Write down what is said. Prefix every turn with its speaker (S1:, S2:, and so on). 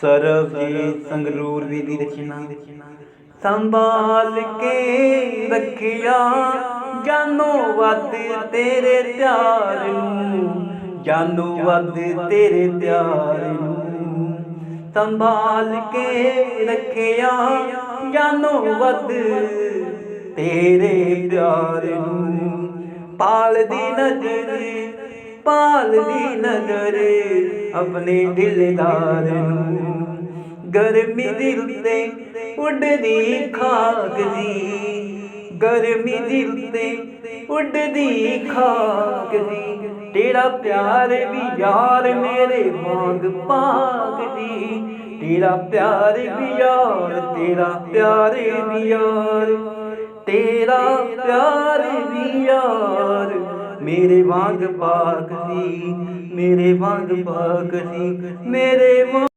S1: ਸਰਬਜੀਤ ਸੰਗਰੂਰ ਵੀ ਦੀ ਰਚਨਾ। ਸੰਭਾਲ ਕੇ ਰੱਖਿਆ, ਜਾਨੋ ਵੱਧ ਤੇਰੇ ਪਿਆਰ ਨੂੰ, ਜਾਨੋ ਵੱਧ ਤੇਰੇ ਪਿਆਰ ਨੂੰ। ਸੰਭਾਲ ਕੇ ਰੱਖਿਆ, ਜਾਨੋ ਵੱਧ ਤੇਰੇ ਪਿਆਰ ਨੂੰ। ਪਾਲਦੀ ਨਜ਼ਰ ਪਾਲਦੀ ਨਜ਼ਰ। ਆਪਣੇ ਦਿਲਦਾਰ ਨੂੰ। ਗਰਮੀ ਦੀ ਉੱਤੇ ਉੱਡਦੀ ਖਾਕ ਦੀ ਗਰਮੀ ਦੀ ਉੱਤੇ ਉੱਡਦੀ ਖਾਕ ਦੀ ਤੇਰਾ ਪਿਆਰ ਵੀ ਯਾਰ ਮੇਰੇ ਵਾਂਗ ਪਾਕ ਦੀ ਤੇਰਾ ਪਿਆਰ ਵੀ ਯਾਰ, ਤੇਰਾ ਪਿਆਰ ਵੀ ਯਾਰ। ਤੇਰਾ ਪਿਆਰ ਵੀ ਯਾਰ। ਮੇਰੇ ਵਾਂਗ ਪਾਕ ਸੀ ਮੇਰੇ ਵਾਂਗ ਪਾਕ ਸੀ ਮੇਰੇ ਵਾਂਗ